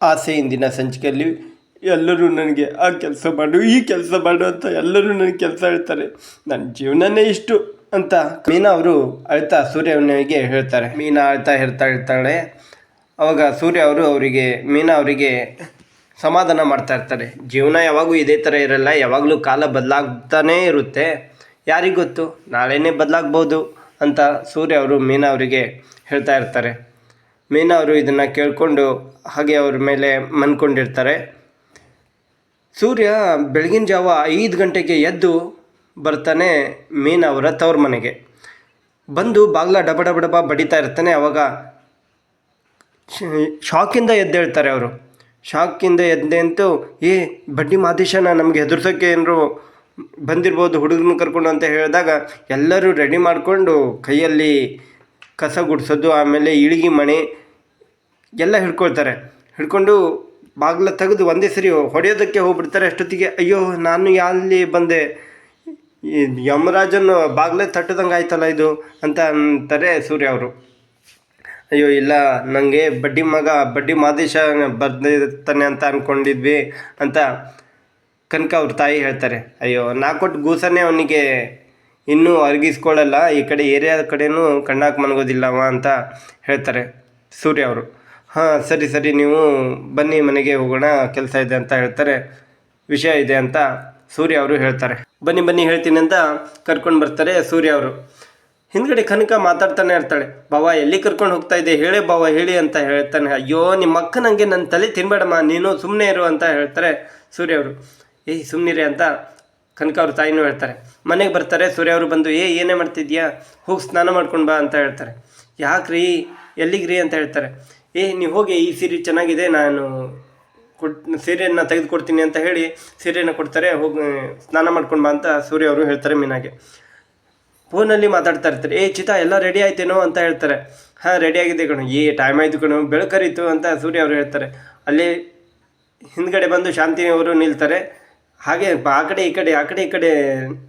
ಆಸೆ ಇಂದಿನ ಸಂಚಿಕೆಯಲ್ಲಿ ಎಲ್ಲರೂ ನನಗೆ ಆ ಕೆಲಸ ಮಾಡು, ಈ ಕೆಲಸ ಮಾಡು ಅಂತ ಎಲ್ಲರೂ ನನಗೆ ಕೆಲಸ ಹೇಳ್ತಾರೆ. ನನ್ನ ಜೀವನನೇ ಇಷ್ಟು ಅಂತ ಮೀನಾ ಅವರು ಅಳ್ತಾ ಸೂರ್ಯನಿಗೆ ಹೇಳ್ತಾರೆ. ಮೀನಾ ಅಳ್ತಾ ಹೇಳ್ತಾ ಇರ್ತಾಳೆ ಅವಾಗ ಸೂರ್ಯ ಅವರು ಅವರಿಗೆ, ಮೀನಾ ಅವರಿಗೆ ಸಮಾಧಾನ ಮಾಡ್ತಾ ಇರ್ತಾರೆ. ಜೀವನ ಯಾವಾಗೂ ಇದೇ ಥರ ಇರಲ್ಲ, ಯಾವಾಗಲೂ ಕಾಲ ಬದಲಾಗ್ತಾನೇ ಇರುತ್ತೆ. ಯಾರಿಗೊತ್ತು ನಾಳೆನೇ ಬದಲಾಗ್ಬೋದು ಅಂತ ಸೂರ್ಯ ಅವರು ಮೀನಾ ಅವರಿಗೆ ಹೇಳ್ತಾ ಇರ್ತಾರೆ. ಮೀನಾ ಅವರು ಇದನ್ನು ಕೇಳಿಕೊಂಡು ಹಾಗೆ ಅವ್ರ ಮೇಲೆ ಮನ್ಕೊಂಡಿರ್ತಾರೆ. ಸೂರ್ಯ ಬೆಳಗಿನ ಜಾವ ಐದು ಗಂಟೆಗೆ ಎದ್ದು ಬರ್ತಾನೆ ಮೀನಾ ಅವರ ತವ್ರ ಮನೆಗೆ. ಬಂದು ಬಾಗ್ಲ ಡಬ ಡಬ ಡಬ ಬಡಿತಾ ಇರ್ತಾನೆ. ಅವಾಗ ಶಾಕಿಂದ ಎದ್ದೇಳ್ತಾರೆ ಅವರು. ಶಾಕಿಂದ ಎದ್ದೆ ಅಂತೂ, ಏ ಬಡ್ಡಿ ಮಾದೇಶನ, ನಮಗೆ ಹೆದರ್ಸೋಕ್ಕೆ ಏನಾರು ಬಂದಿರ್ಬೋದು ಹುಡುಗನ ಕರ್ಕೊಂಡು ಅಂತ ಹೇಳಿದಾಗ ಎಲ್ಲರೂ ರೆಡಿ ಮಾಡಿಕೊಂಡು ಕೈಯಲ್ಲಿ ಕಸ ಗುಡಿಸೋದು, ಆಮೇಲೆ ಇಳಿಗೆ ಮಣೆ ಎಲ್ಲ ಹಿಡ್ಕೊಳ್ತಾರೆ. ಹಿಡ್ಕೊಂಡು ಬಾಗಿಲ ತೆಗೆದು ಒಂದೇ ಸರಿ ಹೊಡೆಯೋದಕ್ಕೆ ಹೋಗ್ಬಿಡ್ತಾರೆ. ಅಷ್ಟೊತ್ತಿಗೆ ಅಯ್ಯೋ, ನಾನು ಯಾಲ್ಲಿ ಬಂದೆ? ಯಮರಾಜನ್ ಬಾಗಿಲೇ ತಟ್ಟದಂಗೆ ಆಯ್ತಲ್ಲ ಇದು ಅಂತ ಅಂತಾರೆ ಸೂರ್ಯ ಅವರು. ಅಯ್ಯೋ, ಇಲ್ಲ ನನಗೆ ಬಡ್ಡಿ ಮಗ, ಬಡ್ಡಿ ಮಾದೇಶ ಬರ್ದಿರ್ತಾನೆ ಅಂತ ಅಂದ್ಕೊಂಡಿದ್ವಿ ಅಂತ ಕನಕ ಅವ್ರ ತಾಯಿ ಹೇಳ್ತಾರೆ. ಅಯ್ಯೋ, ನಾ ಕೊಟ್ಟು ಗೂಸನೇ ಅವನಿಗೆ ಇನ್ನೂ ಅರ್ಗಿಸ್ಕೊಳ್ಳಲ್ಲ, ಈ ಕಡೆ ಏರಿಯಾದ ಕಡೆನೂ ಕಣ್ಣಾಕಿ ಮನಗೋದಿಲ್ಲವ ಅಂತ ಹೇಳ್ತಾರೆ ಸೂರ್ಯ ಅವರು. ಹಾಂ, ಸರಿ ಸರಿ, ನೀವು ಬನ್ನಿ ಮನೆಗೆ ಹೋಗೋಣ, ಕೆಲಸ ಇದೆ ಅಂತ ಹೇಳ್ತಾರೆ. ವಿಷಯ ಇದೆ ಅಂತ ಸೂರ್ಯ ಅವರು ಹೇಳ್ತಾರೆ. ಬನ್ನಿ ಬನ್ನಿ ಹೇಳ್ತೀನಿ ಅಂತ ಕರ್ಕೊಂಡು ಬರ್ತಾರೆ ಸೂರ್ಯ ಅವರು. ಹಿಂದ್ಗಡೆ ಕನಕ ಮಾತಾಡ್ತಾನೆ ಇರ್ತಾಳೆ. ಬಾವ, ಎಲ್ಲಿ ಕರ್ಕೊಂಡು ಹೋಗ್ತಾ ಇದೆ ಹೇಳಿ ಬಾವ, ಹೇಳಿ ಅಂತ ಹೇಳ್ತಾನೆ. ಅಯ್ಯೋ, ನಿಮ್ಮ ಅಕ್ಕ ನನಗೆ ನನ್ನ ತಲೆ ತಿನ್ಬೇಡಮ್ಮ, ನೀನು ಸುಮ್ಮನೆ ಇರು ಅಂತ ಹೇಳ್ತಾರೆ ಸೂರ್ಯ ಅವರು. ಏಯ್ ಸುಮ್ಮನಿರಿ ಅಂತ ಕನಕ ಅವ್ರ ತಾಯಿನೂ ಹೇಳ್ತಾರೆ, ಮನೆಗೆ ಬರ್ತಾರೆ, ಸೂರ್ಯ ಅವರು ಬಂದು, ಏ, ಏನೇ ಮಾಡ್ತಿದ್ಯಾ? ಹೋಗಿ ಸ್ನಾನ ಮಾಡ್ಕೊಂಡು ಬಾ, ಅಂತ ಹೇಳ್ತಾರೆ. ಯಾಕ್ರಿ ಎಲ್ಲಿಗ್ರಿ ಅಂತ ಹೇಳ್ತಾರೆ. ಏ, ನೀವು ಹೋಗಿ ಈ ಸೀರೆ ಚೆನ್ನಾಗಿದೆ, ನಾನು ಕೊಟ್ ಸೀರೆಯನ್ನು ತೆಗೆದುಕೊಡ್ತೀನಿ, ಅಂತ ಹೇಳಿ ಸೀರೆಯನ್ನು ಕೊಡ್ತಾರೆ. ಹೋಗಿ ಸ್ನಾನ ಮಾಡ್ಕೊಂಡು ಬಾ ಅಂತ ಸೂರ್ಯ ಅವರು ಹೇಳ್ತಾರೆ ಮೀನಾಗೆ. ಫೋನಲ್ಲಿ ಮಾತಾಡ್ತಾ ಇರ್ತಾರೆ. ಏ, ಚಿತಾ, ಎಲ್ಲ ರೆಡಿ ಆಯ್ತೇನೋ? ಅಂತ ಹೇಳ್ತಾರೆ. ಹಾಂ, ರೆಡಿ ಆಗಿದೆ ಕಣು. ಏ ಟೈಮ್ ಆಯಿತು ಕಣು ಬೆಳಕರಿತು ಅಂತ ಸೂರ್ಯ ಅವರು ಹೇಳ್ತಾರೆ. ಅಲ್ಲಿ ಹಿಂದ್ಗಡೆ ಬಂದು ಶಾಂತಿ ಅವರು ನಿಲ್ತಾರೆ. ಹಾಗೆ ಆ ಕಡೆ ಈ ಕಡೆ ಆ ಕಡೆ ಈ ಕಡೆ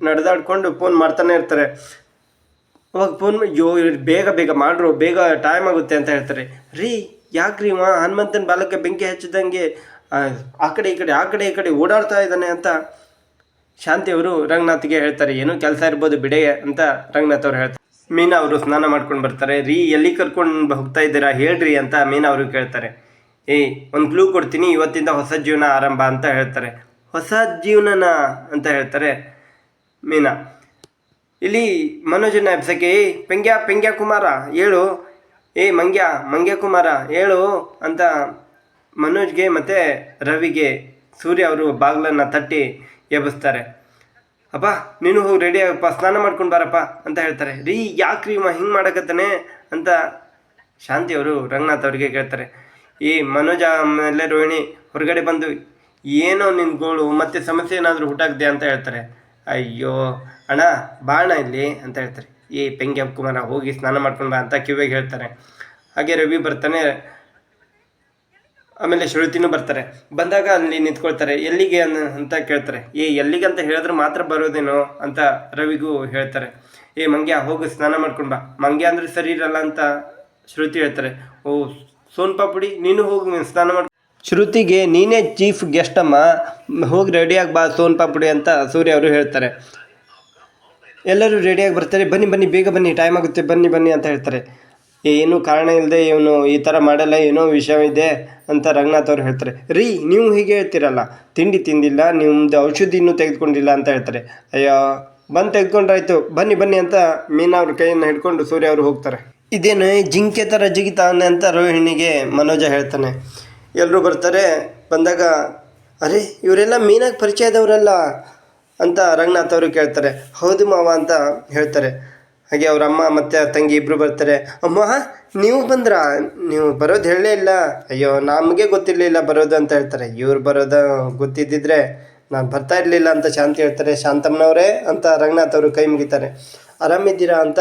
ನಡೆದಾಡ್ಕೊಂಡು ಫೋನ್ ಮಾಡ್ತಾನೆ ಇರ್ತಾರೆ. ಅವಾಗ ಫೋನ್ ಯೋ ಬೇಗ ಬೇಗ ಮಾಡ್ರು ಬೇಗ ಟೈಮ್ ಆಗುತ್ತೆ ಅಂತ ಹೇಳ್ತಾರೆ. ರೀ ಯಾಕ್ರಿ ಮಾ ಹನುಮಂತನ ಬಾಲಕ ಬೆಂಕಿ ಹಚ್ಚಿದಂಗೆ ಆ, ಕಡೆ ಈ ಕಡೆ ಆ ಕಡೆ ಈ ಕಡೆ ಓಡಾಡ್ತಾ ಇದ್ದಾನೆ ಅಂತ ಶಾಂತಿ ಅವರು ರಂಗನಾಥ್ಗೆ ಹೇಳ್ತಾರೆ. ಏನೋ ಕೆಲಸ ಇರ್ಬೋದು ಬಿಡೆ ಅಂತ ರಂಗನಾಥ್ ಅವ್ರು ಹೇಳ್ತಾರೆ. ಮೀನಾ ಅವರು ಸ್ನಾನ ಮಾಡ್ಕೊಂಡು ಬರ್ತಾರೆ. ರೀ ಎಲ್ಲಿ ಕರ್ಕೊಂಡು ಹೋಗ್ತಾ ಇದ್ದೀರಾ? ಹೇಳ್ರಿ ಅಂತ ಮೀನಾ ಅವರು ಕೇಳ್ತಾರೆ. ಏಯ್ ಒಂದು ಕ್ಲೂ ಕೊಡ್ತೀನಿ. ಇವತ್ತಿಂದ ಹೊಸ ಜೀವನ ಆರಂಭ ಅಂತ ಹೇಳ್ತಾರೆ. ಹೊಸ ಜೀವನನ ಅಂತ ಹೇಳ್ತಾರೆ ಮೀನಾ. ಇಲ್ಲಿ ಮನೋಜನ ಎಬ್ಸಕ್ಕೆ ಏ ಪೆಂಗ್ಯ ಪೆಂಗ್ಯ ಕುಮಾರ, ಹೇಳು. ಏ, ಮಂಗ್ಯ ಮಂಗ್ಯ ಕುಮಾರ, ಹೇಳು ಅಂತ ಮನೋಜ್ಗೆ ಮತ್ತು ರವಿಗೆ ಸೂರ್ಯ ಅವರು ಬಾಗಿಲನ್ನು ತಟ್ಟಿ ಎಬ್ಬಿಸ್ತಾರೆ. ಅಪ್ಪ ನೀನು ಹೋಗಿ ರೆಡಿ ಆಗಪ್ಪ, ಸ್ನಾನ ಮಾಡ್ಕೊಂಡು ಬಾರಪ್ಪ ಅಂತ ಹೇಳ್ತಾರೆ. ರೀ, ಯಾಕ್ರಿ ಇವ ಹಿಂಗೆ ಮಾಡಕತ್ತಾನೆ ಅಂತ ಶಾಂತಿ ಅವರು ರಂಗನಾಥ್ ಅವರಿಗೆ ಕೇಳ್ತಾರೆ. ಈ ಮನೋಜ ಆಮೇಲೆ ರೋಹಿಣಿ ಹೊರಗಡೆ ಬಂದು ಏನೋ ನಿನ್ನ ಗೋಳು, ಮತ್ತೆ ಸಮಸ್ಯೆ ಏನಾದರೂ ಹುಟ್ಟಾಕ್ದೆ ಅಂತ ಹೇಳ್ತಾರೆ. ಅಯ್ಯೋ, ಅಣ್ಣ ಬಾಣ ಇಲ್ಲಿ ಅಂತ ಹೇಳ್ತಾರೆ. ಏ, ಪೆಂಗೆ ಕುಮಾರ ಹೋಗಿ ಸ್ನಾನ ಮಾಡ್ಕೊಂಡು ಬಾ ಅಂತ ಕಿವಿಗೆ ಹೇಳ್ತಾರೆ. ಹಾಗೆ ರವಿ ಬರ್ತಾನೆ, ಆಮೇಲೆ ಶ್ರುತಿನೂ ಬರ್ತಾರೆ. ಬಂದಾಗ ಅಲ್ಲಿ ನಿಂತ್ಕೊಳ್ತಾರೆ. ಎಲ್ಲಿಗೆ ಅಂತ ಕೇಳ್ತಾರೆ. ಏ, ಎಲ್ಲಿಗೆ ಅಂತ ಹೇಳಿದ್ರೆ ಮಾತ್ರ ಬರೋದೇನೋ ಅಂತ ರವಿಗೂ ಹೇಳ್ತಾರೆ. ಏ, ಮಂಗ್ಯ, ಹೋಗು, ಸ್ನಾನ ಮಾಡ್ಕೊಂಡು ಬಾ. ಮಂಗ್ಯ ಅಂದ್ರೆ ಸರಿ ಇರಲ್ಲ ಅಂತ ಶ್ರುತಿ ಹೇಳ್ತಾರೆ. ಓ ಸೋನ್ ಪಾಪುಡಿ ನೀನು ಹೋಗಿ ಸ್ನಾನ ಮಾಡ್ ಶ್ರುತಿಗೆ ನೀನೇ ಚೀಫ್ ಗೆಸ್ಟ್ ಅಮ್ಮ ಹೋಗಿ ರೆಡಿಯಾಗಿ ಬಾ, ಸೋನ್ ಪಾಪುಡಿ ಅಂತ ಸೂರ್ಯ ಅವರು ಹೇಳ್ತಾರೆ. ಎಲ್ಲರೂ ರೆಡಿಯಾಗಿ ಬರ್ತಾರೆ, ಬನ್ನಿ ಬನ್ನಿ, ಬೇಗ ಬನ್ನಿ ಟೈಮ್ ಆಗುತ್ತೆ, ಬನ್ನಿ ಬನ್ನಿ ಅಂತ ಹೇಳ್ತಾರೆ. ಏನು ಕಾರಣ ಇಲ್ಲದೆ ಇವನು ಈ ಥರ ಮಾಡಲ್ಲ, ಏನೋ ವಿಷಯ ಇದೆ ಅಂತ ರಂಗನಾಥ್ ಅವರು ಹೇಳ್ತಾರೆ. ರೀ, ನೀವು ಹೀಗೆ ಹೇಳ್ತೀರಲ್ಲ, ತಿಂಡಿ ತಿಂದಿಲ್ಲ ನಿಮ್ಮದು ಔಷಧಿ ಇನ್ನೂ ತೆಗೆದುಕೊಂಡಿಲ್ಲ ಅಂತ ಹೇಳ್ತಾರೆ. ಅಯ್ಯೋ, ಬಂದು ತೆಗೆದುಕೊಂಡ್ರಾಯ್ತು, ಬನ್ನಿ ಬನ್ನಿ ಅಂತ ಮೀನಾ ಅವ್ರ ಕೈಯನ್ನು ಹಿಡ್ಕೊಂಡು ಸೂರ್ಯ ಅವರು ಹೋಗ್ತಾರೆ. ಇದೇನು ಜಿಂಕೆ ಥರ ಜಿಗಿತಾನೆ ಅಂತ ರೋಹಿಣಿಗೆ ಮನೋಜ ಹೇಳ್ತಾನೆ. ಎಲ್ಲರೂ ಬರ್ತಾರೆ, ಬಂದಾಗ, ಅರೆ, ಇವರೆಲ್ಲ ಮೀನಾಗಿ ಪರಿಚಯದವರಲ್ಲ? ಅಂತ ರಂಗನಾಥ್ ಅವರು ಕೇಳ್ತಾರೆ. ಹೌದು ಮಾವ ಅಂತ ಹೇಳ್ತಾರೆ. ಹಾಗೆ ಅವ್ರ ಅಮ್ಮ ಮತ್ತು ತಂಗಿ ಇಬ್ಬರು ಬರ್ತಾರೆ. ಅಮ್ಮ, ನೀವು ಬಂದ್ರಾ? ನೀವು ಬರೋದು ಹೇಳಲೇ ಇಲ್ಲ. ಅಯ್ಯೋ, ನಮಗೆ ಗೊತ್ತಿರಲಿಲ್ಲ ಬರೋದು ಅಂತ ಹೇಳ್ತಾರೆ. ಇವ್ರು ಬರೋದು ಗೊತ್ತಿದ್ದಿದ್ರೆ ನಾನು ಬರ್ತಾ ಇರಲಿಲ್ಲ ಅಂತ ಶಾಂತಿ ಹೇಳ್ತಾರೆ. ಶಾಂತಮ್ಮನವರೇ ಅಂತ ರಂಗನಾಥ್ ಅವರು ಕೈ ಮುಗಿತಾರೆ. ಆರಾಮಿದ್ದೀರಾ? ಅಂತ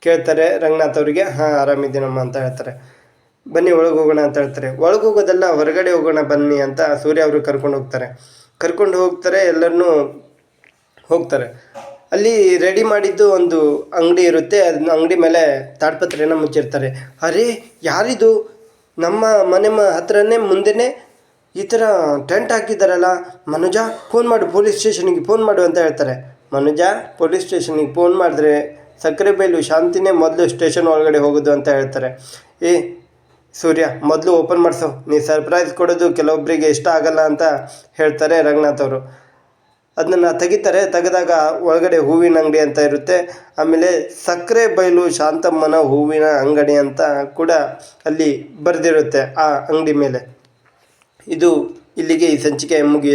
ಕೇಳ್ತಾರೆ ರಂಗನಾಥ್ ಅವರಿಗೆ. ಹಾಂ, ಆರಾಮಿದ್ದೀನಮ್ಮ ಅಂತ ಹೇಳ್ತಾರೆ. ಬನ್ನಿ ಒಳಗೆ ಹೋಗೋಣ ಅಂತ ಹೇಳ್ತಾರೆ. ಒಳಗೆ ಹೋಗೋದಲ್ಲ, ಹೊರಗಡೆ ಹೋಗೋಣ ಬನ್ನಿ ಅಂತ ಸೂರ್ಯ ಅವರು ಕರ್ಕೊಂಡು ಹೋಗ್ತಾರೆ. ಕರ್ಕೊಂಡು ಹೋಗ್ತಾರೆ ಎಲ್ಲರನ್ನೂ ಹೋಗ್ತಾರೆ. ಅಲ್ಲಿ ರೆಡಿ ಮಾಡಿದ್ದು ಒಂದು ಅಂಗಡಿ ಇರುತ್ತೆ. ಅದನ್ನ ಅಂಗಡಿ ಮೇಲೆ ತಾಡ್ಪತ್ರೆನ ಮುಚ್ಚಿರ್ತಾರೆ. ಅರೆ, ಯಾರಿದು? ನಮ್ಮ ಮನೆ ಮ ಹತ್ರನೇ ಮುಂದೆನೇ ಈ ಥರ ಟೆಂಟ್ ಹಾಕಿದ್ದಾರಲ್ಲ ಮನುಜ ಫೋನ್ ಮಾಡು ಪೊಲೀಸ್ ಸ್ಟೇಷನಿಗೆ ಫೋನ್ ಮಾಡು ಅಂತ ಹೇಳ್ತಾರೆ. ಮನುಜ ಪೊಲೀಸ್ ಸ್ಟೇಷನಿಗೆ ಫೋನ್ ಮಾಡಿದ್ರೆ ಸಕ್ಕರೆ ಬೈಲು ಶಾಂತಿನೇ ಮೊದಲು ಸ್ಟೇಷನ್ ಒಳಗಡೆ ಹೋಗೋದು ಅಂತ ಹೇಳ್ತಾರೆ. ಏ ಸೂರ್ಯ, ಮೊದಲು ಓಪನ್ ಮಾಡಿಸು. ನೀ ಸರ್ಪ್ರೈಸ್ ಕೊಡೋದು ಕೆಲವೊಬ್ಬರಿಗೆ ಇಷ್ಟ ಆಗಲ್ಲ ಅಂತ ಹೇಳ್ತಾರೆ ರಂಗನಾಥ್ ಅವರು. ಅದನ್ನು ತೆಗಿತಾರೆ. ತೆಗೆದಾಗ ಒಳಗಡೆ ಹೂವಿನ ಅಂಗಡಿ ಅಂತ ಇರುತ್ತೆ. ಆಮೇಲೆ ಸಕ್ಕರೆ ಬಯಲು ಶಾಂತಮ್ಮನ ಹೂವಿನ ಅಂಗಡಿ ಅಂತ ಕೂಡ ಅಲ್ಲಿ ಬರೆದಿರುತ್ತೆ ಆ ಅಂಗಡಿ ಮೇಲೆ. ಇದು ಇಲ್ಲಿಗೆ ಈ ಸಂಚಿಕೆ ಮುಗಿಯುತ್ತೆ.